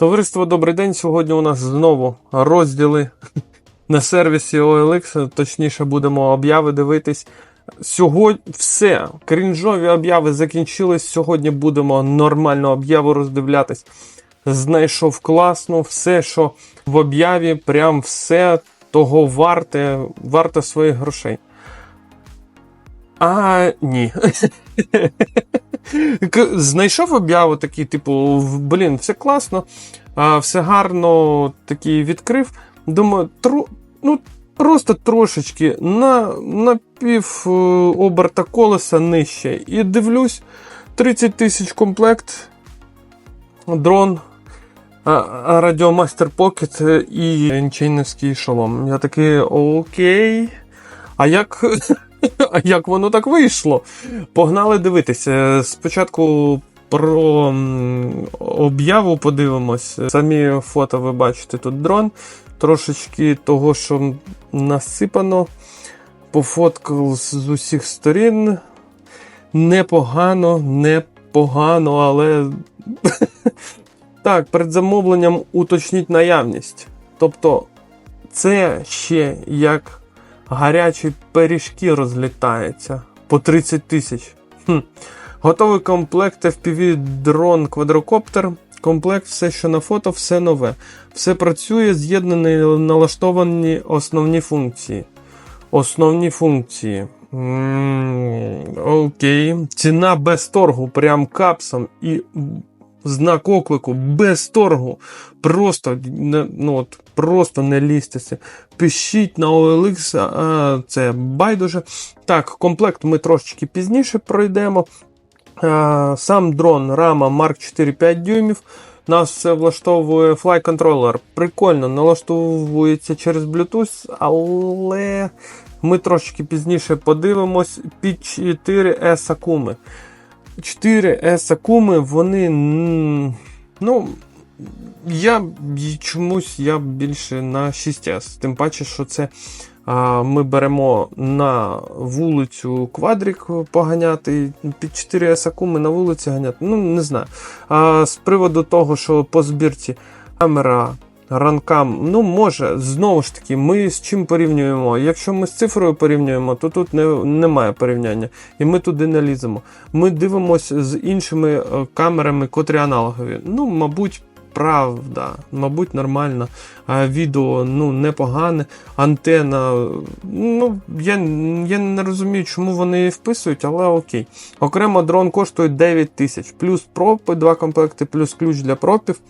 Товариство, добрий день. Сьогодні у нас знову розділи на сервісі OLX, точніше будемо обяви дивитись. Сьогодні все, крінжові обяви закінчились. Сьогодні будемо нормально об'яву роздивлятись. Знайшов класно, все, що в об'яві, прям все того варте, варте своїх грошей. А ні. Знайшов об'яву такий, типу, блін, все класно, все гарно такий відкрив. Думаю, тру, ну, просто трошечки на, на пів е, оберта колеса нижче. І дивлюсь, 30 тисяч комплект, дрон, Радіомастер е, і енчейновський шолом. Я такий, окей. А як, а як воно так вийшло? Погнали дивитися. Спочатку про об'яву подивимось. Самі фото ви бачите тут дрон. Трошечки того, що насипано. Пофоткав з усіх сторін. Непогано, непогано, але. так, перед замовленням уточніть наявність. Тобто, це ще як гарячі пиріжки розлітаються по 30 тисяч. Готовий комплект FPV дрон квадрокоптер. Комплект, все, що на фото, все нове. Все працює, з'єднані налаштовані основні функції. Основні функції. Окей. Ціна без торгу, прям капсом і знак оклику без торгу. Просто ну, от, просто не лізьтеся. Пишіть на OLX, це байдуже. Так, комплект ми трошечки пізніше пройдемо. Сам дрон рама Mark 4 5 дюймів. Нас все влаштовує Fly Controller. Прикольно, налаштовується через Bluetooth, але ми трошки пізніше подивимось під 4 S Акуми. 4 S Акуми, вони. Ну, я чомусь я більше на 6S. Тим паче, що це а, ми беремо на вулицю квадрик поганяти, під 4 Акуми на вулиці ганяти. Ну, не знаю. А з приводу того, що по збірці камера. Ранкам, ну може, знову ж таки, ми з чим порівнюємо? Якщо ми з цифрою порівнюємо, то тут не, немає порівняння, і ми туди не ліземо. Ми дивимося з іншими е, камерами, котрі аналогові. Ну, мабуть, правда, мабуть, нормально. А відео ну, непогане. Антена. Ну, я, я не розумію, чому вони її вписують, але окей. Окремо дрон коштує 9 тисяч, плюс пропи, два комплекти, плюс ключ для пропів.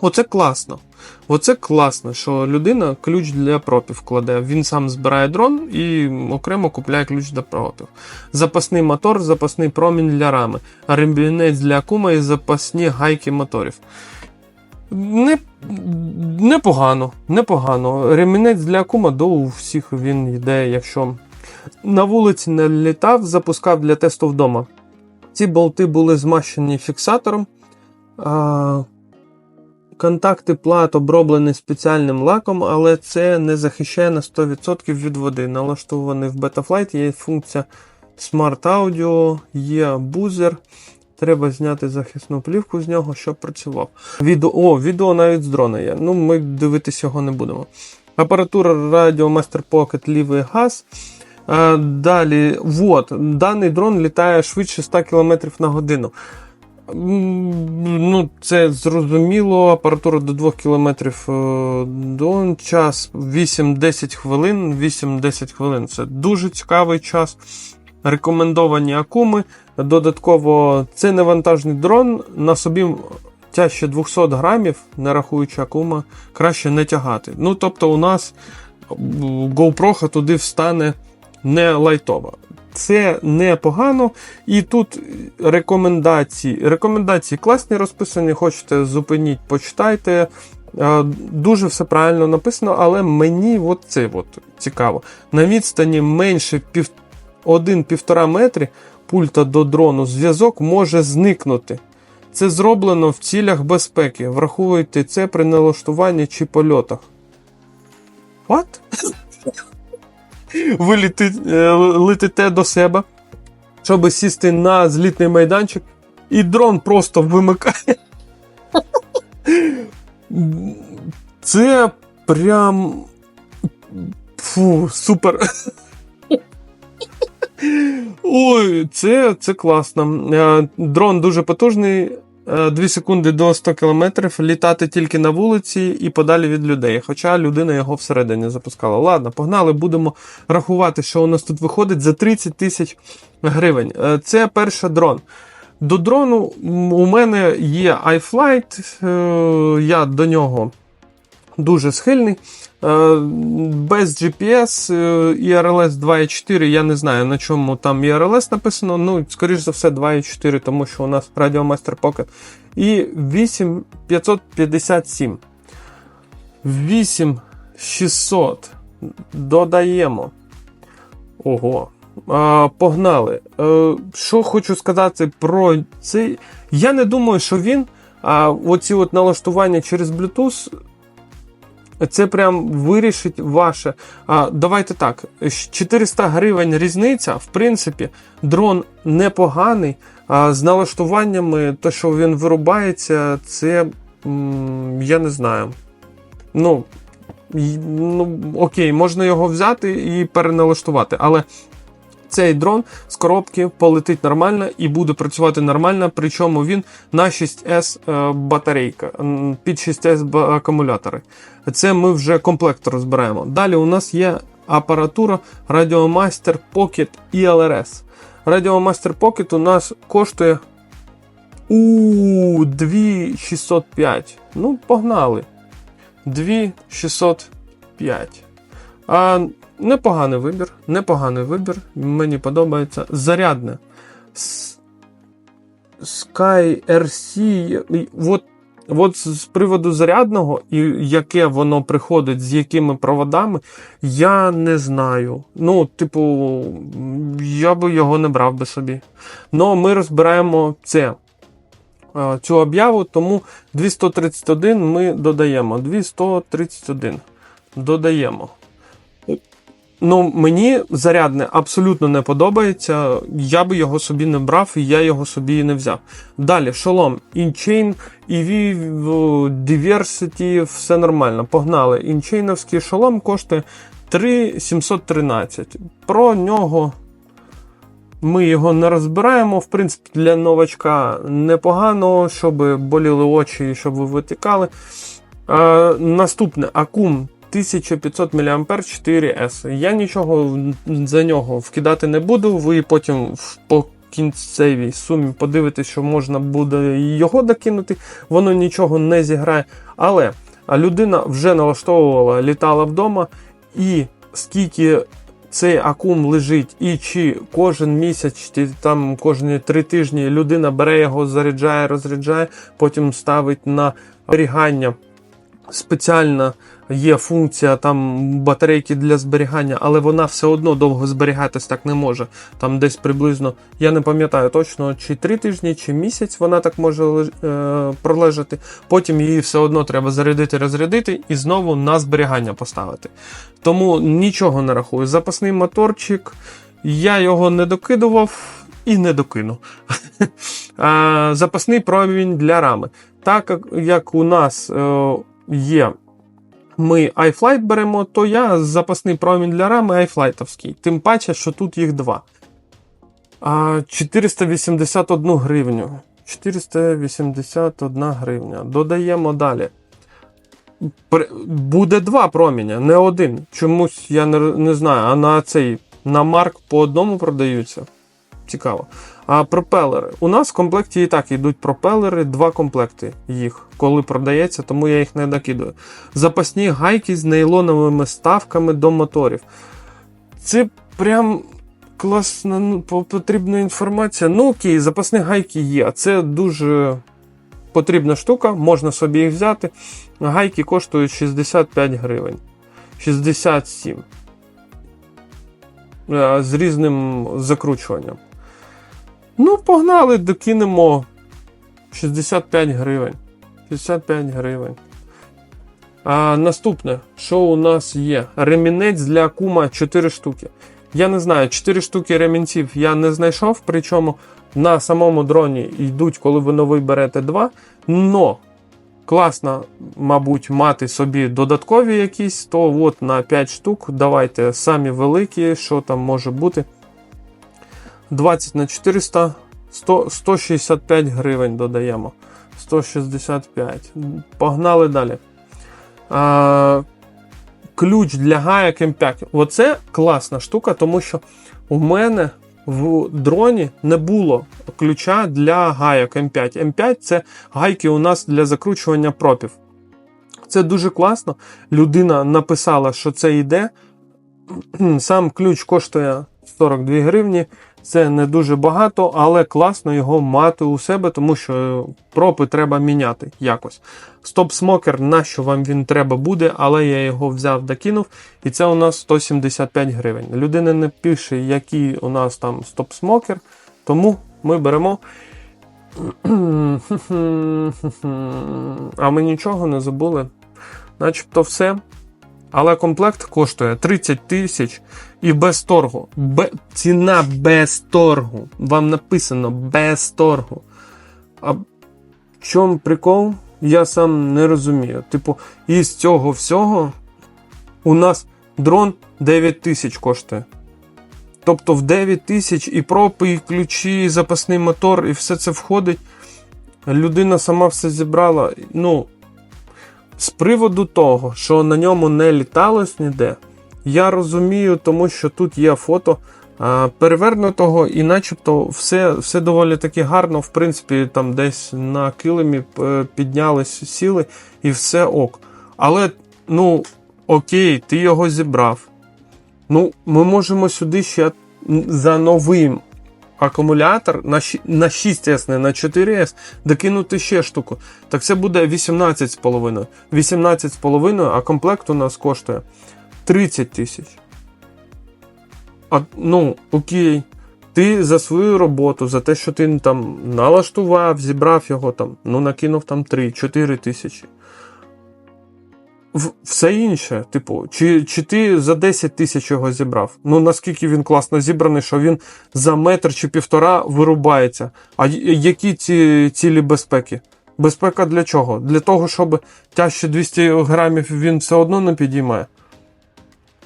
Оце класно. Оце класно, що людина ключ для пропів кладе. Він сам збирає дрон і окремо купляє ключ для пропів. Запасний мотор, запасний промінь для рами, рембінець для акума і запасні гайки моторів. Не, непогано, непогано. Ремінець для акума до у всіх він йде, якщо на вулиці не літав, запускав для тесту вдома. Ці болти були змащені фіксатором. А, Контакти плат оброблені спеціальним лаком, але це не захищає на 100% від води. Налаштований в Betaflight є функція Smart Audio, є бузер. Треба зняти захисну плівку з нього, щоб працював. Відео, о, відео навіть з дрона є. Ну, ми дивитися його не будемо. Апаратура Radio Master Pocket лівий газ. Далі, вот, даний дрон літає швидше 100 км на годину. Ну, це зрозуміло. Апаратура до 2 км до час 8-10 хвилин. 8-10 хвилин це дуже цікавий час. Рекомендовані акуми. Додатково, це не вантажний дрон. На собі тяжче 200 грамів, не рахуючи акума, краще не тягати. Ну, тобто, у нас GoPro туди встане не лайтова. Це непогано. І тут рекомендації. Рекомендації класні розписані, хочете зупиніть, почитайте. Е, Дуже все правильно написано, але мені от це от цікаво. На відстані менше пів... 1-1,5 метри пульта до дрону зв'язок може зникнути. Це зроблено в цілях безпеки. Враховуйте це при налаштуванні чи польотах. What? Ви е, летите до себе, щоб сісти на злітний майданчик, і дрон просто вимикає. Це прям. Фу, супер. Ой, це, це класно. Е, Дрон дуже потужний. 2 секунди до 100 км, літати тільки на вулиці і подалі від людей. Хоча людина його всередині запускала. Ладно, погнали, будемо рахувати, що у нас тут виходить за 30 тисяч гривень. Е, Це перший дрон. До дрону у мене є iFlight, е, я до нього дуже схильний. Е, Без GPS е, IRLS 2.4, я не знаю на чому там IRLS написано. Ну, скоріш за все, 2.4, тому що у нас Radio Master Pocket. І 8557. 8600 додаємо. Ого. А, погнали. Е, що хочу сказати про цей. Я не думаю, що він. А оці от налаштування через Bluetooth. Це прям вирішить ваше. А, давайте так. 400 гривень різниця. В принципі, дрон непоганий. А з налаштуваннями, те, що він вирубається, це я не знаю. Ну, ну, окей, можна його взяти і переналаштувати, але цей дрон з коробки полетить нормально і буде працювати нормально, причому він на 6С е, батарейка, під 6С ба- акумулятори. Це ми вже комплект розбираємо. Далі у нас є апаратура Radiomaster Pocket ILRS. Radiomaster Pocket у нас коштує у 2605. Ну, погнали. 2605. А, непоганий вибір. Непоганий вибір. Мені подобається. Зарядне. Sky RC. От, от з з приводу зарядного, і яке воно приходить, з якими проводами, я не знаю. Ну, типу, я би його не брав би собі. Ну, ми розбираємо це. е, Цю об'яву, тому 231 ми додаємо. 231 додаємо. Ну, мені зарядне абсолютно не подобається. Я би його собі не брав, і я його собі не взяв. Далі, шолом, InChain, EV, Diversity, все нормально. Погнали. Інчейновський шолом коштує 3713. Про нього ми його не розбираємо. В принципі, для новачка непогано, щоб боліли очі і щоб ви витікали. Е, наступне Акум 1500 мА 4С. Я нічого за нього вкидати не буду. Ви потім по кінцевій сумі подивитесь, що можна буде його докинути. Воно нічого не зіграє. Але людина вже налаштовувала, літала вдома, і скільки цей акум лежить, і чи кожен місяць, чи там кожні три тижні людина бере його, заряджає, розряджає, потім ставить на зберігання. Спеціальна є функція там батарейки для зберігання, але вона все одно довго зберігатись так не може. Там десь приблизно, я не пам'ятаю точно, чи три тижні, чи місяць вона так може е, пролежати. Потім її все одно треба зарядити, розрядити і знову на зберігання поставити. Тому нічого не рахую. Запасний моторчик, я його не докидував і не докину. Запасний промінь для рами. Так як у нас е, є. Ми iFlight беремо, то я запасний промінь для рами iFlightовський. Тим паче, що тут їх два. А, 481 гривню. 481 гривня. Додаємо далі. Буде два проміня, не один. Чомусь я не, не знаю, а на цей на марк по одному продаються. Цікаво. А пропелери. У нас в комплекті і так йдуть пропелери, два комплекти їх, коли продається, тому я їх не докидаю. Запасні гайки з нейлоновими ставками до моторів. Це прям класна ну, потрібна інформація. Ну окей, запасні гайки є. Це дуже потрібна штука, можна собі їх взяти. Гайки коштують 65 гривень. 67. Е, З різним закручуванням. Ну, погнали, докинемо 65 гривень. 65 гривень. А, наступне, що у нас є? Ремінець для кума 4 штуки. Я не знаю, 4 штуки ремінців я не знайшов, причому на самому дроні йдуть, коли ви новий берете 2. Но класно, мабуть, мати собі додаткові якісь, то от на 5 штук давайте самі великі, що там може бути. 20 на 400, 100, 165 гривень додаємо. 165. Погнали далі. А, ключ для гаяк М5. Оце класна штука, тому що у мене в дроні не було ключа для гайок М5. М5 це гайки у нас для закручування пропів. Це дуже класно. Людина написала, що це йде. Сам ключ коштує 42 гривні. Це не дуже багато, але класно його мати у себе, тому що пропи треба міняти якось. Стоп-смокер, нащо вам він треба буде, але я його взяв, докинув, і це у нас 175 гривень. Людина не пише, який у нас там стоп-смокер, тому ми беремо. А ми нічого не забули. Начебто все. Але комплект коштує 30 тисяч і без торгу. Бе... Ціна без торгу. Вам написано без торгу. А в чому прикол? Я сам не розумію. Типу, із цього всього у нас дрон 9 тисяч коштує. Тобто в 9 тисяч і пропи, і ключі, і запасний мотор, і все це входить. Людина сама все зібрала. Ну, з приводу того, що на ньому не літалось ніде, я розумію, тому що тут є фото перевернутого, і начебто все все доволі таки гарно, в принципі, там десь на килимі е, піднялись, сіли, і все ок. Але, ну, окей, ти його зібрав. Ну, ми можемо сюди ще за новим акумулятор на 6С, не на 4С, докинути ще штуку. Так це буде 18,5. 18,5, а комплект у нас коштує 30 тисяч. А, Ну, окей. Ти за свою роботу, за те, що ти там налаштував, зібрав його там, ну накинув там 3-4 тисячі. Все інше, типу, чи чи ти за 10 тисяч його зібрав? Ну наскільки він класно зібраний, що він за метр чи півтора вирубається. А які ці цілі безпеки? Безпека для чого? Для того, щоб тяжче 200 грамів він все одно не підіймає.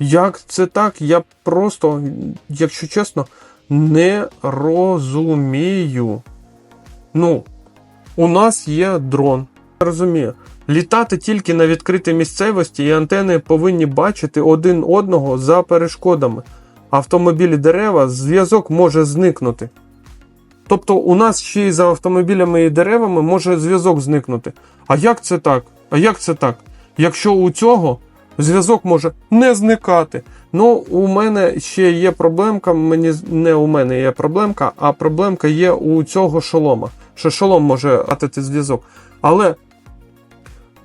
Як це так? Я просто, якщо чесно, не розумію. Ну, у нас є дрон. Я розумію. Літати тільки на відкритій місцевості і антени повинні бачити один одного за перешкодами. Автомобілі дерева, зв'язок може зникнути. Тобто у нас ще й за автомобілями і деревами може зв'язок зникнути. А як це так? А як це так? Якщо у цього зв'язок може не зникати. Ну, у мене ще є проблемка, мені не у мене є проблемка, а проблемка є у цього шолома. Що шолом може атити зв'язок. Але.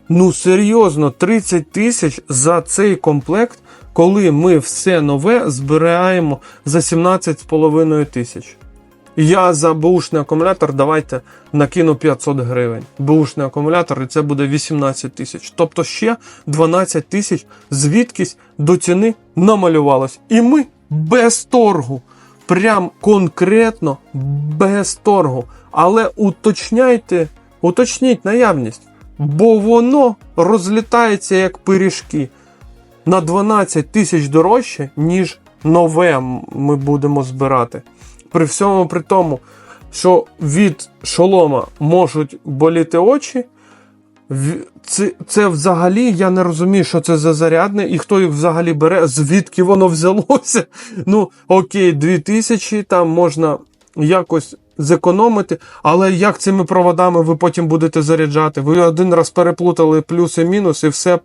Ну, серйозно, 30 тисяч за цей комплект, коли ми все нове збираємо за 17,5 тисяч. Я за бушний акумулятор давайте накину 500 гривень. Бушний акумулятор, і це буде 18 тисяч. Тобто ще 12 тисяч звідкись до ціни намалювалось. І ми без торгу. Прям конкретно без торгу. Але уточняйте, уточніть наявність. Бо воно розлітається як пиріжки на 12 тисяч дорожче, ніж нове ми будемо збирати. При всьому при тому, що від шолома можуть боліти очі. Це це взагалі я не розумію, що це за зарядне, і хто їх взагалі бере, звідки воно взялося. Ну, окей, 2000 там можна якось зекономити, але як цими проводами ви потім будете заряджати? Ви один раз переплутали плюс і мінус, і все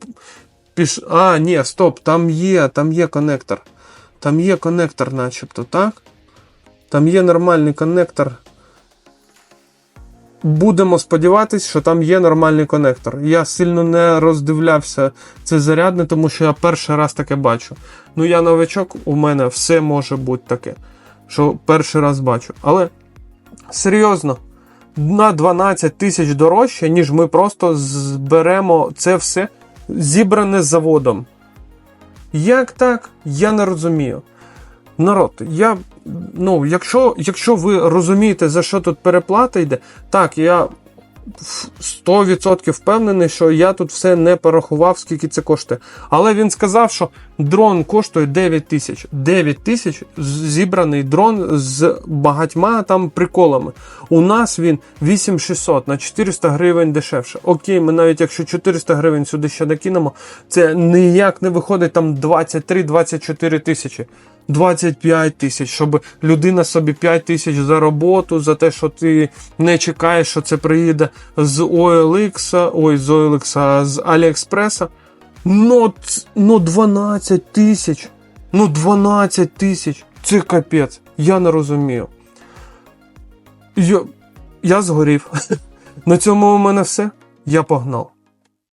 піш. А, ні, стоп, там є, там є коннектор. Там є коннектор, начебто, так? Там є нормальний коннектор. Будемо сподіватися, що там є нормальний коннектор. Я сильно не роздивлявся це зарядне, тому що я перший раз таке бачу. Ну, я новичок, у мене все може бути таке, що перший раз бачу. Але серйозно, на 12 тисяч дорожче, ніж ми просто зберемо це все зібране заводом. Як так? Я не розумію. Народ, я, ну, якщо якщо ви розумієте, за що тут переплата йде, так, я 100% впевнений, що я тут все не порахував, скільки це коштує. Але він сказав, що дрон коштує 9 тисяч. 9 тисяч зібраний дрон з багатьма там приколами. У нас він 8600 на 400 гривень дешевше. Окей, ми навіть якщо 400 гривень сюди ще накинемо, це ніяк не виходить там 23-24 тисячі. 25 тисяч, щоб людина собі 5 тисяч за роботу, за те, що ти не чекаєш, що це приїде з OLX, ой, з OLX, а з Аліекспреса. Ну, ну 12 тисяч. Ну 12 тисяч. Це капець. Я не розумію. Я, я згорів. На цьому у мене все. Я погнав.